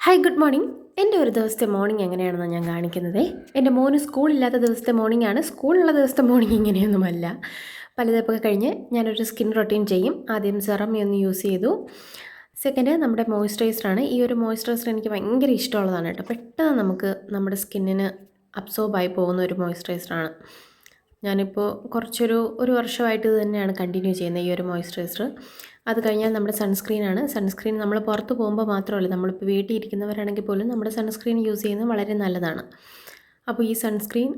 Hi good morning എന്റെ ഒരു ദിവസത്തെ മോർണിംഗ് എങ്ങനെയാണെന്ന് ഞാൻ കാണിക്കുന്നത്? എന്റെ മോന് സ്കൂളില്ലാത്ത ദിവസത്തെ മോർണിംഗ് ആണ്. സ്കൂളുള്ള ദിവസത്തെ മോർണിംഗ് ഇങ്ങനെയൊന്നുമല്ല. പലതപ്പൊക്കെ കഴിഞ്ഞ് ഞാനൊരു സ്കിൻ റൊട്ടീൻ ചെയ്യും. ആദ്യം സെറം ഒന്ന് യൂസ് ചെയ്തു. സെക്കൻഡ് നമ്മുടെ മോയ്സ്ചറൈസറാണ് ഈ ഒരു മോയ്സ്ചറൈസർ എനിക്ക് ഭയങ്കര ഇഷ്ടമുള്ളതാണ് കേട്ടോ. പെട്ടെന്ന് നമുക്ക് നമ്മുടെ സ്കിന്നിന് അബ്സോർബായി പോകുന്ന ഒരു മോയ്സ്ചറൈസറാണ് ഞാനിപ്പോൾ കുറച്ചൊരു ഒരു വർഷമായിട്ട് തന്നെയാണ് കണ്ടിന്യൂ ചെയ്യുന്നത് ഈ ഒരു മോയ്സ്ചറൈസർ അത് കഴിഞ്ഞാൽ നമ്മുടെ സൺസ്ക്രീനാണ് സൺസ്ക്രീൻ നമ്മൾ പുറത്ത് പോകുമ്പോൾ മാത്രമല്ല നമ്മളിപ്പോൾ വീട്ടിൽ ഇരിക്കുന്നവരാണെങ്കിൽ പോലും നമ്മുടെ സൺസ്ക്രീൻ യൂസ് ചെയ്യുന്നത് വളരെ നല്ലതാണ്. അപ്പോൾ ഈ സൺസ്ക്രീൻ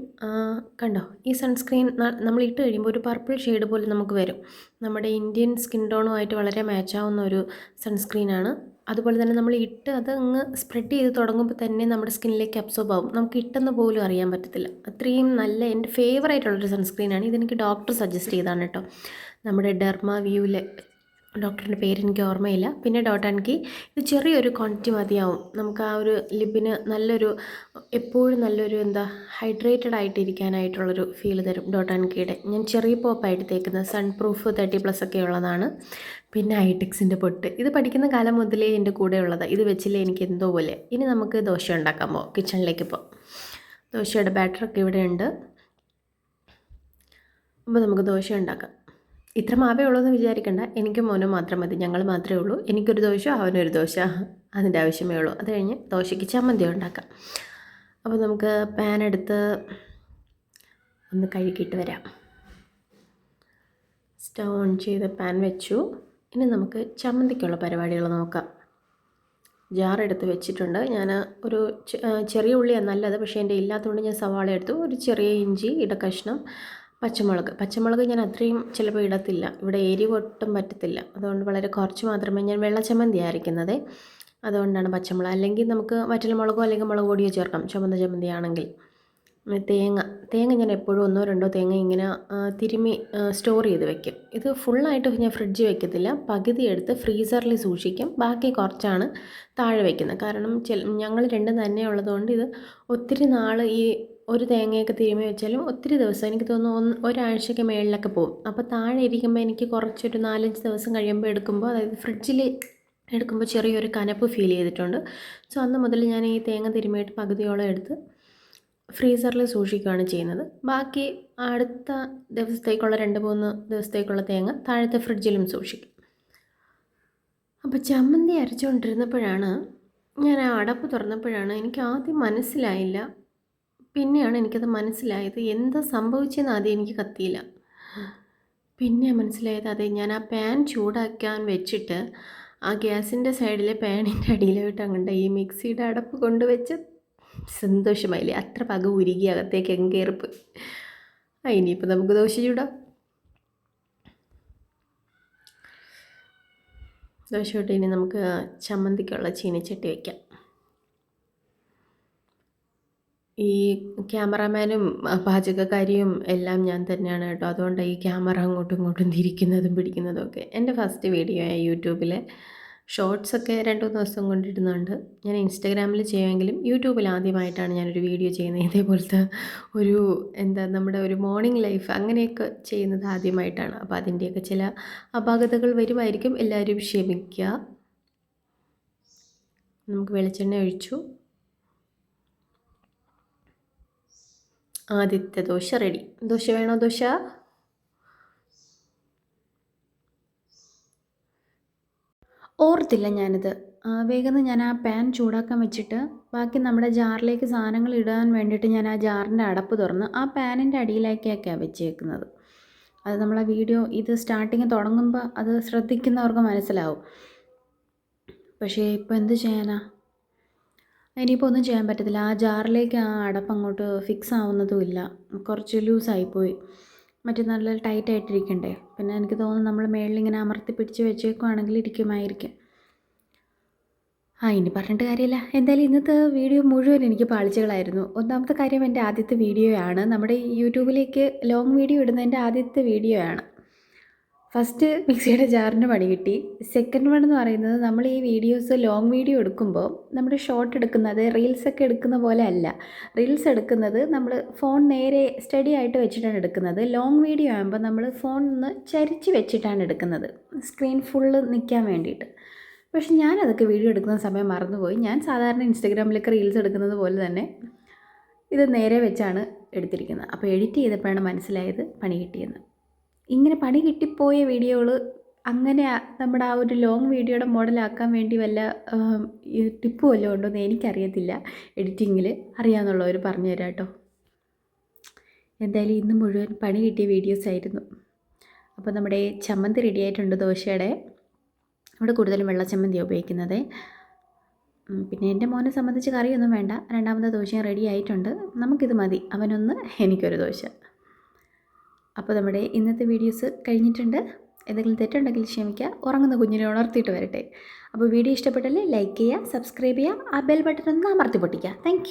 കണ്ടോ? ഈ സൺസ്ക്രീൻ നമ്മൾ ഇട്ട് കഴിയുമ്പോൾ ഒരു പർപ്പിൾ ഷെയ്ഡ് പോലെ നമുക്ക് വരും. നമ്മുടെ ഇന്ത്യൻ സ്കിൻ ടോണുമായിട്ട് വളരെ മാച്ചാവുന്ന ഒരു സൺസ്ക്രീനാണ് അതുപോലെ തന്നെ നമ്മൾ ഇട്ട് അത് അങ്ങ് സ്പ്രെഡ് ചെയ്ത് തുടങ്ങുമ്പോൾ തന്നെ നമ്മുടെ സ്കിന്നിലേക്ക് അബ്സോർബ് ആവും. നമുക്ക് ഇട്ടെന്ന് പോലും അറിയാൻ പറ്റത്തില്ല. അത്രയും നല്ല എന്റെ ഫേവറേറ്റ് ഉള്ളൊരു സൺസ്ക്രീനാണ് ഇതെനിക്ക് ഡോക്ടർ സജസ്റ്റ് ചെയ്താണ് കേട്ടോ. നമ്മുടെ ഡെർമ വ്യൂവിലെ ഡോക്ടറിന്റെ പേര് എനിക്ക് ഓർമ്മയില്ല. പിന്നെ ഡോട്ട് ആൻഡ് ഇത് ചെറിയൊരു ക്വാണ്ടിറ്റി മതിയാവും. നമുക്ക് ആ ഒരു ലിബിന് നല്ലൊരു എപ്പോഴും നല്ലൊരു എന്താ ഹൈഡ്രേറ്റഡ് ആയിട്ടിരിക്കാനായിട്ടുള്ളൊരു ഫീൽ തരും ഡോട്ട് ആൻഡ് കീയുടെ ഞാൻ ചെറിയ പോപ്പായിട്ട് തേക്കുന്നത് സൺ പ്രൂഫ് തേർട്ടി പ്ലസ് ഒക്കെ ഉള്ളതാണ്. പിന്നെ ഐടെക്സിന്റെ പൊട്ട്. ഇത് പഠിക്കുന്ന കാലം മുതലേ എന്റെ കൂടെ ഉള്ളതാണ് ഇത് വെച്ചില്ലേ എനിക്ക് എന്തോ പോലെ. ഇനി നമുക്ക് ദോശ ഉണ്ടാക്കാൻ പോകാം കിച്ചണിലേക്ക് പോകാം ദോശയുടെ ബാറ്ററൊക്കെ ഇവിടെ ഉണ്ട്. അപ്പോൾ നമുക്ക് ദോശ ഉണ്ടാക്കാം. ഇത്ര മാവേ ഉള്ളൂ എന്ന് വിചാരിക്കണ്ട. എനിക്ക് മോനും മാത്രം മതി. ഞങ്ങൾ മാത്രമേ ഉള്ളൂ. എനിക്കൊരു ദോശ അവനൊരു ദോശ അതിന്റെ ആവശ്യമേ ഉള്ളൂ. അത് കഴിഞ്ഞ് ദോശയ്ക്ക് ചമ്മന്തി ഉണ്ടാക്കാം. അപ്പോൾ നമുക്ക് പാൻ എടുത്ത് ഒന്ന് കഴുകിയിട്ട് വരാം. സ്റ്റൗ ഓൺ ചെയ്ത് പാൻ വെച്ചു. ഇനി നമുക്ക് ചമ്മന്തിക്കുള്ള പരിപാടികൾ നോക്കാം. ജാർ എടുത്ത് വെച്ചിട്ടുണ്ട്. ഞാൻ ഒരു ചെറിയ ഉള്ളിയാണ് നല്ലത് പക്ഷേ എന്റെ ഇല്ലാത്തതുകൊണ്ട് ഞാൻ സവാള എടുത്തു. ഒരു ചെറിയ ഇഞ്ചി ഇടക്കഷ്ണം പച്ചമുളക്. പച്ചമുളക് ഞാൻ അത്രയും ചിലപ്പോൾ ഇടത്തില്ല. ഇവിടെ എരിവ് ഒട്ടും പറ്റത്തില്ല. അതുകൊണ്ട് വളരെ കുറച്ച് മാത്രമേ ഞാൻ വെള്ളച്ചമ്മന്തി അരയ്ക്കുന്നത് അതുകൊണ്ടാണ് പച്ചമുളക്. അല്ലെങ്കിൽ നമുക്ക് വറ്റൽ മുളകോ അല്ലെങ്കിൽ മുളക് പൊടിയോ ചേർക്കാം. ചുമന്ന ചമ്മന്തി ആണെങ്കിൽ. തേങ്ങ. തേങ്ങ ഞാൻ എപ്പോഴും ഒന്നോ രണ്ടോ തേങ്ങ ഇങ്ങനെ തിരുമി സ്റ്റോർ ചെയ്ത് വെക്കും. ഇത് ഫുള്ളായിട്ട് ഞാൻ ഫ്രിഡ്ജ് വെക്കത്തില്ല. പകുതി എടുത്ത് ഫ്രീസറിൽ സൂക്ഷിക്കും. ബാക്കി കുറച്ചാണ് താഴെ വയ്ക്കുന്നത് കാരണം ഞങ്ങൾ രണ്ടും തന്നെ ഉള്ളതുകൊണ്ട് ഇത് ഒത്തിരി നാൾ ഈ ഒരു തേങ്ങയൊക്കെ തിരുമ്മി വെച്ചാലും ഒത്തിരി ദിവസം എനിക്ക് തോന്നുന്നു ഒന്ന് ഒരാഴ്ചയ്ക്ക് മേളിലൊക്കെ പോകും അപ്പോൾ താഴെ ഇരിക്കുമ്പോൾ എനിക്ക് കുറച്ചൊരു നാലഞ്ച് ദിവസം കഴിയുമ്പോൾ എടുക്കുമ്പോൾ അതായത് ഫ്രിഡ്ജിൽ എടുക്കുമ്പോൾ ചെറിയൊരു കനപ്പ് ഫീൽ ചെയ്തിട്ടുണ്ട്. സോ അന്ന് മുതൽ ഞാൻ ഈ തേങ്ങ തിരുമ്മിയിട്ട് പകുതിയോളം എടുത്ത് ഫ്രീസറിൽ സൂക്ഷിക്കുകയാണ് ചെയ്യുന്നത്. ബാക്കി അടുത്ത ദിവസത്തേക്കുള്ള രണ്ട് മൂന്ന് ദിവസത്തേക്കുള്ള തേങ്ങ താഴത്തെ ഫ്രിഡ്ജിലും സൂക്ഷിക്കും. അപ്പോൾ ചമ്മന്തി അരച്ചുകൊണ്ടിരുന്നപ്പോഴാണ് ഞാൻ ആ അടപ്പ് തുറന്നപ്പോഴാണ് എനിക്ക് ആദ്യം മനസ്സിലായില്ല പിന്നെയാണ് എനിക്കത് മനസ്സിലായത്. എന്താ സംഭവിച്ചതെന്ന് ആദ്യം എനിക്ക് കത്തിയില്ല. പിന്നെ മനസ്സിലായത് അതെ ഞാൻ ആ പാൻ ചൂടാക്കാൻ വെച്ചിട്ട് ആ ഗ്യാസിന്റെ സൈഡിലെ പാനിന്റെ അടിയിലോട്ട് അങ്ങോട്ട് ഈ മിക്സിയുടെ അടപ്പ് കൊണ്ടുവച്ച് സന്തോഷമായില്ലേ? അത്ര പക ഉരുകി അകത്തേക്ക് എങ്കേറിപ്പ് ആ ഇനിയിപ്പോൾ നമുക്ക് ദോശ ചൂടാം. ദോശ ഇനി നമുക്ക് ചമ്മന്തിക്കുള്ള ചീനിച്ചട്ടി വയ്ക്കാം ഈ ക്യാമറാമാനും പാചകക്കാരിയും എല്ലാം ഞാൻ തന്നെയാണ് കേട്ടോ. അതുകൊണ്ട് ഈ ക്യാമറ അങ്ങോട്ടും ഇങ്ങോട്ടും തിരിക്കുന്നതും പിടിക്കുന്നതും ഒക്കെ. എന്റെ ഫസ്റ്റ് വീഡിയോ യൂട്യൂബിൽ ഷോർട്സ് ഒക്കെ രണ്ട് മൂന്ന് ദിവസം കൊണ്ടിടുന്നുണ്ട്. ഞാൻ ഇൻസ്റ്റാഗ്രാമിൽ ചെയ്യുമെങ്കിലും യൂട്യൂബിൽ ആദ്യമായിട്ടാണ് ഞാനൊരു വീഡിയോ ചെയ്യുന്നത്. ഇതേപോലത്തെ ഒരു എന്താ നമ്മുടെ ഒരു മോർണിംഗ് ലൈഫ് അങ്ങനെയൊക്കെ ചെയ്യുന്നത് ആദ്യമായിട്ടാണ്. അപ്പോൾ അതിന്റെയൊക്കെ ചില അപാകതകൾ വരുമായിരിക്കും. എല്ലാവരും ക്ഷമിക്കുക നമുക്ക് വെളിച്ചെണ്ണ ഒഴിച്ചു. ആദ്യത്തെ ദോശ റെഡി. ദോശ വേണോ ദോശ? ഓർത്തില്ല ഞാനിത്. വേഗം ഞാൻ ആ പാൻ ചൂടാക്കാൻ വെച്ചിട്ട് ബാക്കി നമ്മുടെ ജാറിലേക്ക് സാധനങ്ങൾ ഇടാൻ വേണ്ടിയിട്ട് ഞാൻ ആ ജാറിന്റെ അടപ്പ് തുറന്ന് ആ പാനിന്റെ അടിയിലേക്കൊക്കെയാണ് വെച്ചേക്കുന്നത്. അത് നമ്മളെ വീഡിയോ ഇത് സ്റ്റാർട്ടിങ് തുടങ്ങുമ്പോൾ അത് ശ്രദ്ധിക്കുന്നവർക്ക് മനസ്സിലാവും. പക്ഷേ ഇപ്പോൾ എന്ത് ചെയ്യാനാ? ഇനിയിപ്പോൾ ഒന്നും ചെയ്യാൻ പറ്റത്തില്ല. ആ ജാറിലേക്ക് ആ അടപ്പ് അങ്ങോട്ട് ഫിക്സ് ആവുന്നതുമില്ല കുറച്ച് ലൂസായിപ്പോയി മറ്റേ നല്ല ടൈറ്റ് ആയിട്ടിരിക്കണ്ടേ? പിന്നെ എനിക്ക് തോന്നുന്നു നമ്മൾ മേളിൽ ഇങ്ങനെ അമർത്തി പിടിച്ച് വെച്ചേക്കുവാണെങ്കിൽ ഇരിക്കുമായിരിക്കും. ആ ഇനി പറഞ്ഞിട്ട് കാര്യമില്ല. എന്തായാലും ഇന്നത്തെ വീഡിയോ മുഴുവൻ എനിക്ക് പാളിച്ചകളായിരുന്നു. ഒന്നാമത്തെ കാര്യം എന്റെ ആദ്യത്തെ വീഡിയോയാണ്. നമ്മുടെ യൂട്യൂബിലേക്ക് ലോങ് വീഡിയോ ഇടുന്നതിന്റെ ആദ്യത്തെ വീഡിയോ ആണ് ഫസ്റ്റ് മിക്സിയുടെ ജാറിന് പണി കിട്ടി. സെക്കൻഡ് വൺ എന്ന് പറയുന്നത് നമ്മൾ ഈ വീഡിയോസ് ലോങ് വീഡിയോ എടുക്കുമ്പോൾ നമ്മുടെ ഷോർട്ട് എടുക്കുന്നത് റീൽസ് ഒക്കെ എടുക്കുന്ന പോലെ അല്ല. റീൽസ് എടുക്കുന്നത് നമ്മൾ ഫോൺ നേരെ സ്റ്റഡി ആയിട്ട് വെച്ചിട്ടാണ് എടുക്കുന്നത്. ലോങ് വീഡിയോ ആകുമ്പോൾ നമ്മൾ ഫോൺ ഒന്ന് ചരിച്ച് വെച്ചിട്ടാണ് എടുക്കുന്നത്. സ്ക്രീൻ ഫുള്ള് നിൽക്കാൻ വേണ്ടിയിട്ട്. പക്ഷെ ഞാനതൊക്കെ വീഡിയോ എടുക്കുന്ന സമയം മറന്നുപോയി. ഞാൻ സാധാരണ ഇൻസ്റ്റഗ്രാമിലൊക്കെ റീൽസ് എടുക്കുന്നത് പോലെ തന്നെ ഇത് നേരെ വെച്ചാണ് എടുത്തിരിക്കുന്നത്. അപ്പോൾ എഡിറ്റ് ചെയ്തപ്പോഴാണ് മനസ്സിലായത് പണി കിട്ടിയെന്ന്. ഇങ്ങനെ പണി കിട്ടിപ്പോയ വീഡിയോകൾ അങ്ങനെ നമ്മുടെ ആ ഒരു ലോങ് വീഡിയോയുടെ മോഡലാക്കാൻ വേണ്ടി വല്ല ടിപ്പ് വല്ലതും ഉണ്ടോ എന്ന് എനിക്കറിയത്തില്ല. എഡിറ്റിങ്ങിൽ അറിയാമെന്നുള്ളവർ പറഞ്ഞു തരാം കേട്ടോ. എന്തായാലും ഇന്ന് മുഴുവൻ പണി കിട്ടിയ വീഡിയോസ് ആയിരുന്നു. അപ്പോൾ നമ്മുടെ ചമ്മന്തി റെഡി ആയിട്ടുണ്ട് ദോശയുടെ. ഇവിടെ കൂടുതലും വെള്ള ചമ്മന്തിയാണ് ഉപയോഗിക്കുന്നത്. പിന്നെ എന്റെ മോനെ സംബന്ധിച്ച് കറിയൊന്നും വേണ്ട. രണ്ടാമത്തെ ദോശയും റെഡി ആയിട്ടുണ്ട്. നമുക്കിത് മതി. അവനൊന്ന് എനിക്കൊരു ദോശ. അപ്പോൾ നമ്മുടെ ഇന്നത്തെ വീഡിയോസ് കഴിഞ്ഞിട്ടുണ്ട്. എന്തെങ്കിലും തെറ്റുണ്ടെങ്കിൽ ക്ഷമിക്കുക. ഉറങ്ങുന്ന കുഞ്ഞിനെ ഉണർത്തിയിട്ട് വരട്ടെ. അപ്പോൾ വീഡിയോ ഇഷ്ടപ്പെട്ടല്ലേ ലൈക്ക് ചെയ്യുക സബ്സ്ക്രൈബ് ചെയ്യുക ആ ബെൽ ബട്ടൺ ഒന്ന് അമർത്തി പൊട്ടിക്കുക. താങ്ക്